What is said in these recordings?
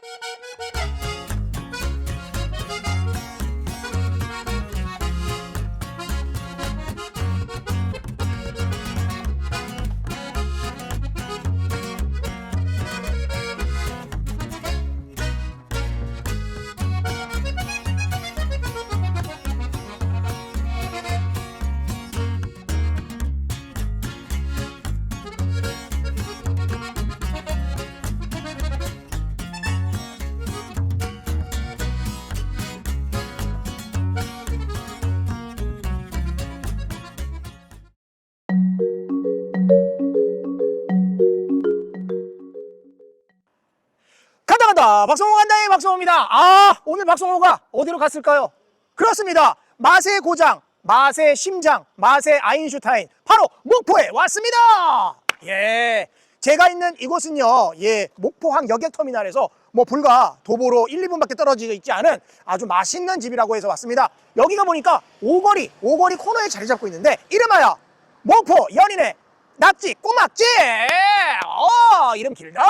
간 박성호 간다의 박성호입니다. 아 오늘 박성호가 어디로 갔을까요? 그렇습니다. 맛의 고장 맛의 심장 맛의 아인슈타인 바로 목포에 왔습니다. 예 제가 있는 이곳은요 예 목포항 여객터미널에서 뭐 불과 도보로 1, 2분밖에 떨어져 있지 않은 아주 맛있는 집이라고 해서 왔습니다. 여기가 보니까 오거리 오거리 코너에 자리 잡고 있는데 이름하여 목포 연인의 낙지 꼬막집 어 이름 길다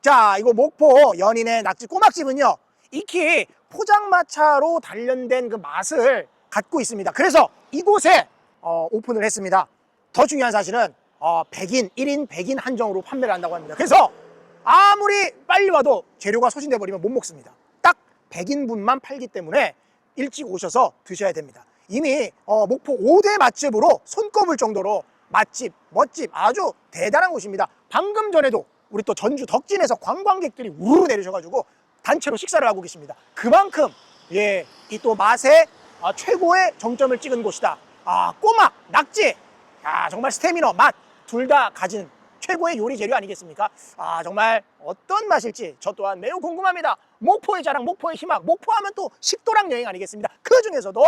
자, 이거 목포 연인의 낙지 꼬막집은요, 익히 포장마차로 단련된 그 맛을 갖고 있습니다. 그래서 이곳에 어, 오픈을 했습니다. 더 중요한 사실은 어, 100인, 1인 100인 한정으로 판매를 한다고 합니다. 그래서 아무리 빨리 와도 재료가 소진돼 버리면 못 먹습니다. 딱 100인분만 팔기 때문에 일찍 오셔서 드셔야 됩니다. 이미 어, 목포 5대 맛집으로 손꼽을 정도로 맛집, 멋집 아주 대단한 곳입니다. 방금 전에도 우리 또 전주 덕진에서 관광객들이 우르르 내리셔가지고 단체로 식사를 하고 계십니다. 그만큼 예, 이 또 맛의 아, 최고의 정점을 찍은 곳이다. 아, 꼬막, 낙지, 아, 정말 스태미너, 맛 둘 다 가진 최고의 요리 재료 아니겠습니까? 아, 정말 어떤 맛일지 저 또한 매우 궁금합니다. 목포의 자랑, 목포의 희망, 목포하면 또 식도락 여행 아니겠습니까? 그 중에서도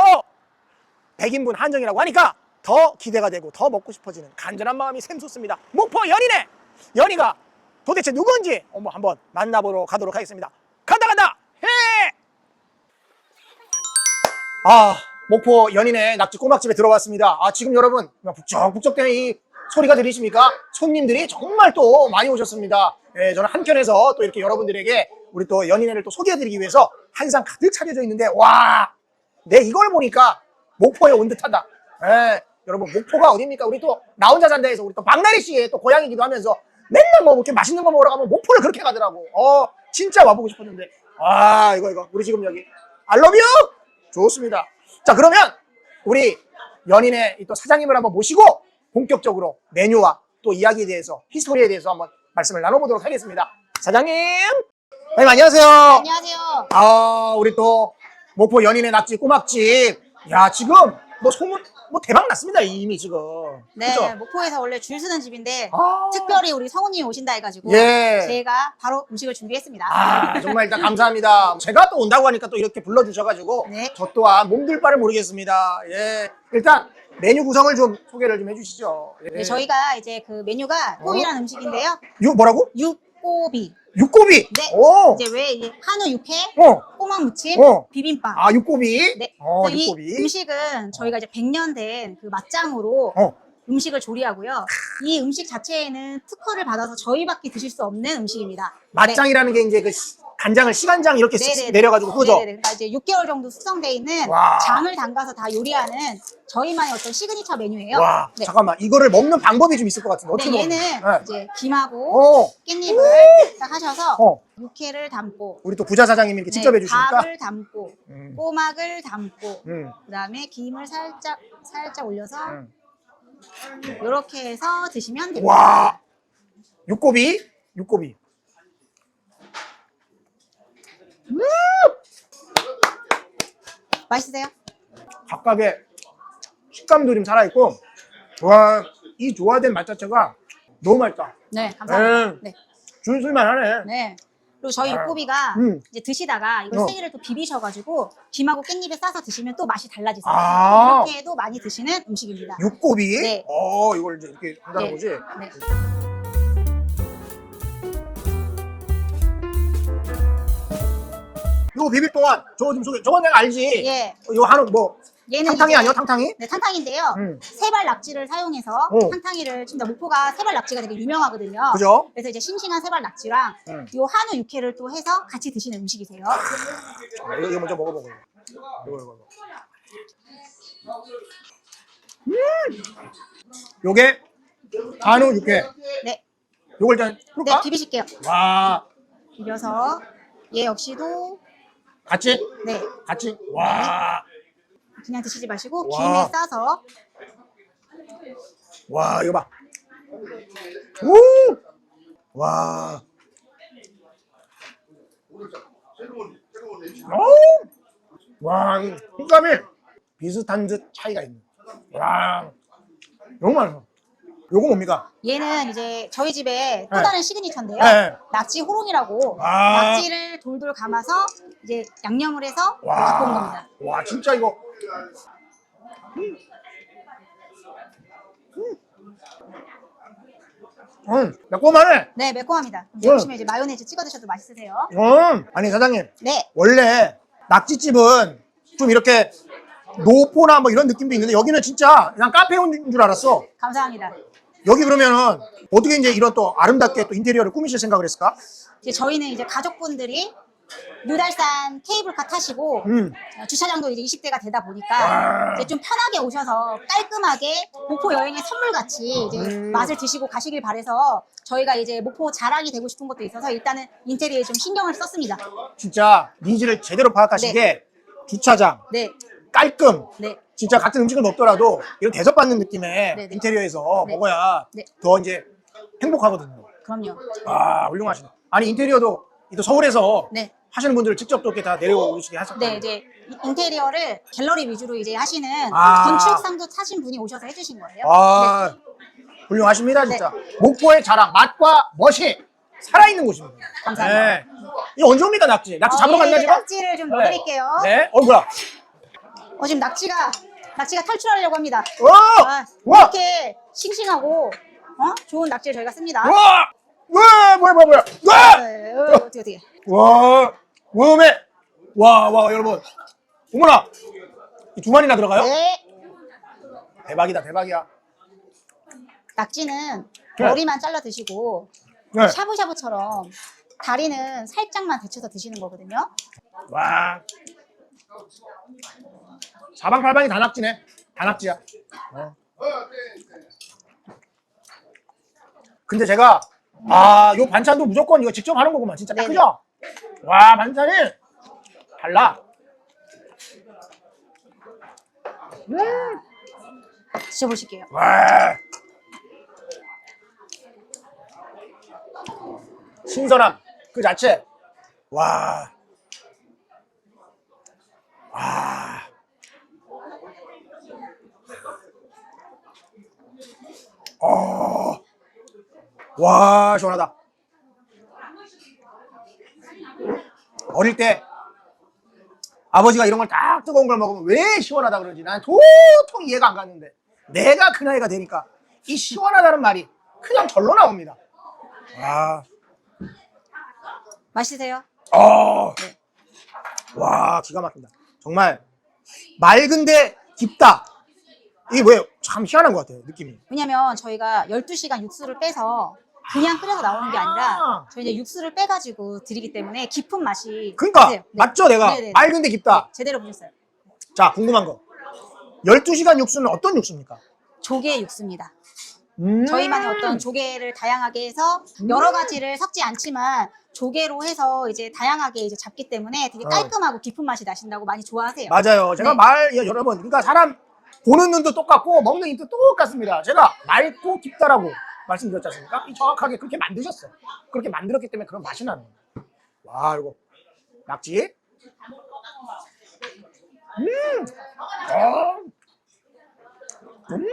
100인분 한정이라고 하니까 더 기대가 되고 더 먹고 싶어지는 간절한 마음이 샘솟습니다. 목포 연인의 연희가 도대체 누군지 한번 만나보러 가도록 하겠습니다. 간다 간다 해! 아 목포 연인의 낙지 꼬막집에 들어왔습니다. 아 지금 여러분 북적북적대는 이 소리가 들리십니까? 손님들이 정말 또 많이 오셨습니다. 예, 저는 한켠에서 또 이렇게 여러분들에게 우리 또 연인회를 또 소개해드리기 위해서 한상 가득 차려져 있는데 와, 내 이걸 보니까 목포에 온 듯하다. 예, 여러분 목포가 어딥니까? 우리 또 나 혼자 산다해서 우리 또 박나래 씨의 또 고향이기도 하면서 맨날 뭐 이렇게 맛있는 거 먹으러 가면 목포를 그렇게 가더라고. 어, 진짜 와보고 싶었는데. 아, 이거 이거 우리 지금 여기 알러뷰 좋습니다. 자 그러면 우리 연인의 이또 사장님을 한번 모시고 본격적으로 메뉴와 또 이야기에 대해서 히스토리에 대해서 한번 말씀을 나눠보도록 하겠습니다. 사장님, 사장님 안녕하세요. 안녕하세요. 아, 우리 또 목포 연인의 낙지 꼬막집. 야, 지금 뭐 소문 뭐 대박 났습니다 이미 지금. 네, 그죠? 목포에서 원래 줄 서는 집인데 아, 특별히 우리 성우님 오신다 해가지고 예. 제가 바로 음식을 준비했습니다. 아, 정말 일단 감사합니다. 제가 또 온다고 하니까 또 이렇게 불러주셔가지고 네. 저 또한 몸둘 바를 모르겠습니다. 예, 일단 메뉴 구성을 좀 소개를 좀 해주시죠. 예. 네, 저희가 이제 그 메뉴가 꼬비라는 음식인데요. 유 뭐라고? 육 꼬비. 육고비. 네. 오. 이제 왜 이제 한우 육회, 어. 꼬막 무침, 어. 비빔밥. 아 육고비. 네. 어, 그래서 이 육고비. 음식은 저희가 이제 100년 된 그 맛장으로 어. 음식을 조리하고요. 이 음식 자체에는 특허를 받아서 저희밖에 드실 수 없는 음식입니다. 맛장이라는 게 이제 그 시- 간장을 시간장 이렇게 쓱쓱 네네네. 내려가지고 그죠? 네네네. 그러니까 이제 6개월 정도 숙성돼 있는 와. 장을 담가서 다 요리하는 저희만의 어떤 시그니처 메뉴예요. 와, 네. 잠깐만 이거를 먹는 방법이 좀 있을 것 같은데 어떻게 네, 먹는 얘는 거야? 네. 이제 김하고 어, 깻잎을 딱 하셔서 어. 육회를 담고 우리 또 부자 사장님이 이렇게 직접 네, 해주시니까. 밥을 담고 음, 꼬막을 담고 음, 그다음에 김을 살짝 살짝 올려서 음. 이렇게 해서 드시면 됩니다. 와, 육고비, 육고비. 맛있어요? 각각의 식감도 좀 살아있고, 와, 이 조화된 맛 자체가 너무 맛있다. 네, 감사합니다. 음. 네, 줄술만 하네. 네. 그리고 저희 아, 육고비가 음. 이제 드시다가 이걸 어. 세 개를 또 비비셔가지고 김하고 깻잎에 싸서 드시면 또 맛이 달라지세요. 아. 이렇게 해도 많이 드시는 음식입니다. 육고비. 네. 어, 이걸 이제 이렇게 한다는 네. 거지. 네. 이거 비빌 동안 저거 좀 소개. 저건 내가 알지. 예. 이거 한우 뭐 얘는 탕탕이 이제- 아니요, 탕탕이? 네, 탕탕인데요. 음. 세발 낙지를 사용해서 오. 탕탕이를 진짜 목포가 세발 낙지가 되게 유명하거든요. 그죠? 그래서 이제 싱싱한 세발 낙지랑 음. 요 한우 육회를 또 해서 같이 드시는 음식이세요. 아, 이거, 이거 먼저 먹어보고. 이거, 이거, 이거. 음! 요게 한우 육회. 네, 요걸 일단 네 풀까? 비비실게요. 와, 비벼서 얘 역시도 같이? 네 같이? 와, 그냥 드시지 마시고 와. 김에 싸서 와, 이거 봐. 오! 와. 오! 와, 이 식감이 비슷한 듯 차이가 있네. 와, 너무 맛있어. 요거 뭡니까? 얘는 이제 저희 집에 또 네. 다른 시그니처인데요. 네. 낙지 호롱이라고 아. 낙지를 돌돌 감아서 이제 양념을 해서 갖고 온 와, 겁니다. 와, 진짜 이거. 음, 음 매콤하네. 네, 매콤합니다. 음. 이제 보시면 이제 마요네즈 찍어 드셔도 맛있으세요. 음, 아니 사장님, 네, 원래 낙지집은 좀 이렇게 노포나 뭐 이런 느낌도 있는데 여기는 진짜 그냥 카페 온 줄 알았어. 감사합니다. 여기 그러면은 어떻게 이제 이런 또 아름답게 또 인테리어를 꾸미실 생각을 했을까? 이제 저희는 이제 가족분들이 유달산 케이블카 타시고 음, 어, 주차장도 이제 20대가 되다 와. 보니까 이제 좀 편하게 오셔서 깔끔하게 목포 여행의 선물 같이 이제 음. 맛을 드시고 가시길 바래서 저희가 이제 목포 자랑이 되고 싶은 것도 있어서 일단은 인테리어에 좀 신경을 썼습니다. 진짜 니즈를 제대로 파악하신 네. 게 주차장 네, 깔끔. 네, 진짜 같은 음식은 없더라도 이런 대접받는 느낌의 네, 네. 인테리어에서 네. 먹어야 네. 더 이제 행복하거든요. 그럼요. 아 훌륭하시네. 아니 인테리어도 또 서울에서 네, 하시는 분들 직접 또 이렇게 다 내려오시게 하셨다. 네, 이제 이- 인테리어를 갤러리 위주로 이제 하시는 아. 건축상도 타신 분이 오셔서 해주신 거예요. 아 훌륭하십니다 진짜. 목포의 자랑 맛과 멋이 살아있는 곳입니다. 감사합니다. 네. 이거 언제 옵니까 낙지? 낙지 잡으러 어, 갔나 예, 지금? 낙지를 좀 네. 넣어드릴게요. 네. 어 뭐야? 어, 지금 낙지가 낙지가 탈출하려고 합니다. 와! 아, 와! 이렇게 싱싱하고 어? 좋은 낙지를 저희가 씁니다. 와! 와! 뭐야 뭐야 뭐야? 와! 네, 어, 어떻게 어떻게? 와! 웜에 와, 와, 여러분. 어머나! 이두 마리나 들어가요? 네, 대박이다, 대박이야. 낙지는 네. 머리만 잘라 드시고 네. 샤브샤브처럼 다리는 살짝만 데쳐서 드시는 거거든요. 와. 사방팔방이 다 낙지네. 다 낙지야. 어. 근데 제가 아, 요 반찬도 무조건 이거 직접 하는 거구만. 진짜 딱. 그죠? 와, 반찬이 달라. 음. 드셔보실게요. 와. 신선함 그 자체. 와. 와. 어. 와, 시원하다. 어릴 때 아버지가 이런 걸 딱 뜨거운 걸 먹으면 왜 시원하다 그러지? 난 도통 이해가 안 갔는데 내가 그 나이가 되니까 이 시원하다는 말이 그냥 절로 나옵니다. 와, 맛있으세요? 어, 와 기가 막힌다. 정말 맑은데 깊다. 이게 왜 참 희한한 것 같아요 느낌이. 왜냐면 저희가 12시간 육수를 빼서 그냥 끓여서 나오는 게 아니라 아. 저희 이제 육수를 빼가지고 드리기 때문에 깊은 맛이 그러니까 있어요. 네. 맞죠 내가 네네. 맑은데 깊다. 제대로 보셨어요. 자 궁금한 거. 12시간 육수는 어떤 육수입니까? 조개 육수입니다. 음. 저희만의 어떤 조개를 다양하게 해서 여러 가지를 섞지 않지만 조개로 해서 이제 다양하게 이제 잡기 때문에 되게 어. 깔끔하고 깊은 맛이 나신다고 많이 좋아하세요. 맞아요. 제가 네. 말, 예, 여러분, 그러니까 사람 보는 눈도 똑같고 먹는 입도 똑같습니다. 제가 맑고 깊다라고 말씀드렸지 않습니까? 이 정확하게 그렇게 만드셨어. 그렇게 만들었기 때문에 그런 맛이 나는 거예요. 와, 이거 낙지. 음, 어, 음.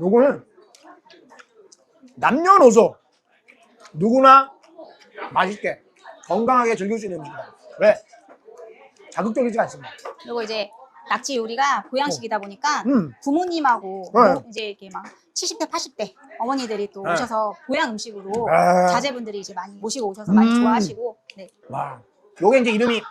요거는 남녀노소 누구나 맛있게 건강하게 즐길 수 있는 음식이다. 왜? 자극적이지 않습니다. 그리고 이제 낙지 요리가 보양식이다 보니까 음. 부모님하고 네. 뭐 이제 이렇게 막 70대, 80대 어머니들이 또 네. 오셔서 보양 음식으로 아. 자제분들이 이제 많이 모시고 오셔서 많이 음. 좋아하시고 네. 와, 요게 이제 이름이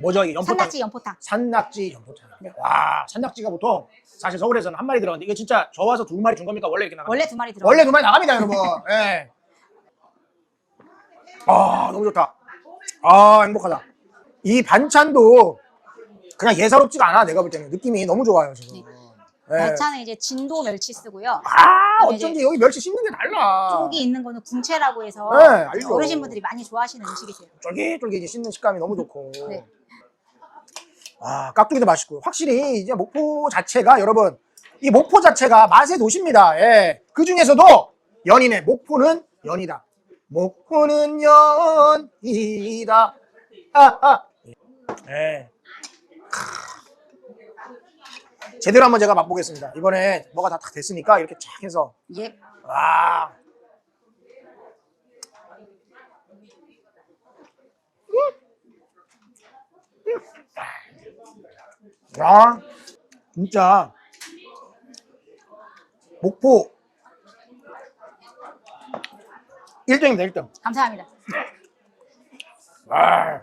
뭐죠 이게 연포탕? 산낙지 연포탕. 산낙지 연포탕. 네. 와 산낙지가 보통 사실 서울에서는 한 마리 들어가는데 이거 진짜 저 와서 두 마리 준 겁니까 원래 이렇게 나가? 원래 두 마리 들어. 원래 두 마리 나갑니다 여러분. 예. 아 너무 좋다. 아 행복하다. 이 반찬도 그냥 예사롭지가 않아 내가 볼 때는 느낌이 너무 좋아요 지금. 예. 반찬은 이제 진도 멸치 쓰고요. 아 어쩐지 여기 멸치 씹는 게 달라. 쪽이 있는 거는 궁채라고 해서 네, 알죠. 어르신분들이 많이 좋아하시는 음식이세요. 쫄깃쫄깃 씹는 식감이 너무 좋고. 네. 아, 깍두기도 맛있고. 확실히 이제 목포 자체가 여러분, 이 목포 자체가 맛의 도시입니다. 예. 그 중에서도 연인의 목포는 연이다. 목포는 연이다. 아, 아. 예. 크. 제대로 한번 제가 맛보겠습니다. 이번에 뭐가 다, 다 됐으니까 이렇게 쫙 해서. 예. 와. 야, 진짜 목포 1등입니다, 1등. 감사합니다. 아.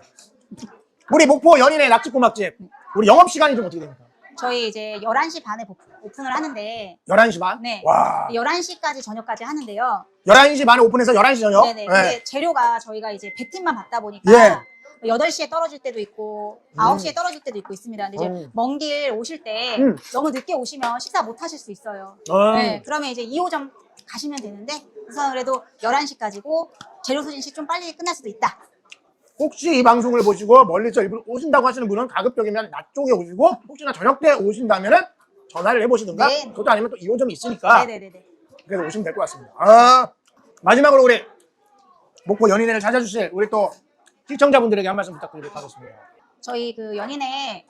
우리 목포 연인의 낙지꼬막집. 우리 영업 시간이 좀 어떻게 됩니까? 저희 이제 11시 반에 보- 오픈 을 하는데 11시 반? 네. 와. 11시까지 저녁까지 하는데요. 11시 반에 오픈해서 11시 저녁? 네네. 네. 근데 재료가 저희가 이제 100팀만 받다 보니까 예. 8시에 떨어질 때도 있고 음. 9시에 떨어질 때도 있고 있습니다. 근데 이제 음. 먼길 오실 때 음. 너무 늦게 오시면 식사 못 하실 수 있어요. 어. 네. 그러면 이제 2호점 가시면 되는데 우선 그래도 11시까지고 재료 소진시 좀 빨리 끝날 수도 있다. 혹시 이 방송을 보시고 멀리서 일부러 오신다고 하시는 분은 가급적이면 낮 쪽에 오시고 혹시나 저녁 때 오신다면은 전화를 해보시든가 네. 그것도 아니면 또 2호점이 있으니까 네네네네. 그래서 오시면 될 것 같습니다. 아, 마지막으로 우리 목포 연인회를 찾아주실 우리 또 시청자분들에게 한 말씀 부탁드리도록 하겠습니다. 저희 그 연인회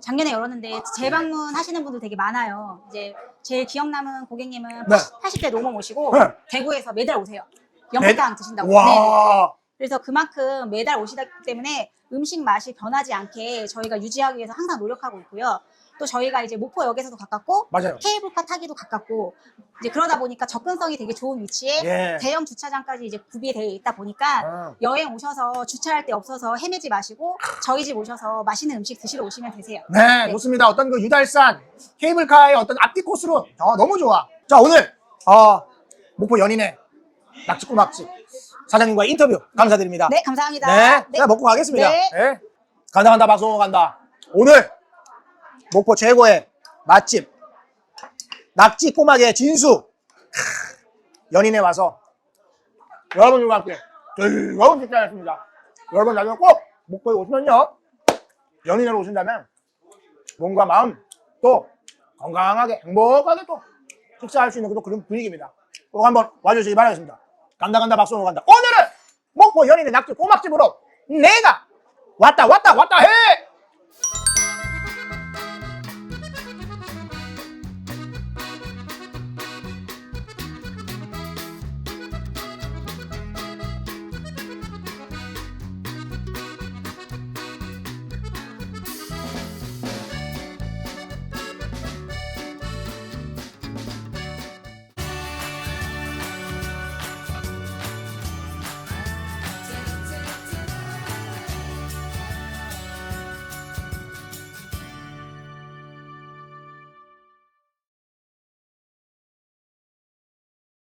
작년에 열었는데 재방문 하시는 분들 되게 많아요. 이제 제일 기억 남은 고객님은 네. 80대 노모 모시고 네. 대구에서 매달 오세요. 연포탕 드신다고. 와, 네네. 그래서 그만큼 매달 오시기 때문에 음식 맛이 변하지 않게 저희가 유지하기 위해서 항상 노력하고 있고요. 또 저희가 이제 목포역에서도 가깝고 맞아요. 케이블카 타기도 가깝고 이제 그러다 보니까 접근성이 되게 좋은 위치에 예. 대형 주차장까지 이제 구비되어 있다 보니까 아. 여행 오셔서 주차할 데 없어서 헤매지 마시고 저희 집 오셔서 맛있는 음식 드시러 오시면 되세요. 네, 좋습니다. 어떤 그 유달산 케이블카의 어떤 앞뒤 코스로 어, 너무 좋아. 자, 오늘 어, 목포 연인회 낙지꼬막집 사장님과 인터뷰 감사드립니다. 네, 감사합니다. 네, 제가 먹고 가겠습니다. 네. 네. 간다 간다 박성호 간다. 오늘 목포 최고의 맛집 낙지 꼬막의 진수 크, 연인에 와서 여러분들과 함께 즐거운 식사였습니다. 여러분 나중에 꼭 목포에 오시면요 연인으로 오신다면 몸과 마음 또 건강하게 행복하게 또 식사할 수 있는 또 그런 분위기입니다. 꼭 한번 와주시기 바라겠습니다. 간다 간다 박성호 간다. 오늘은 목포 연인의 낙지 꼬막집으로 내가 왔다 왔다 왔다 해!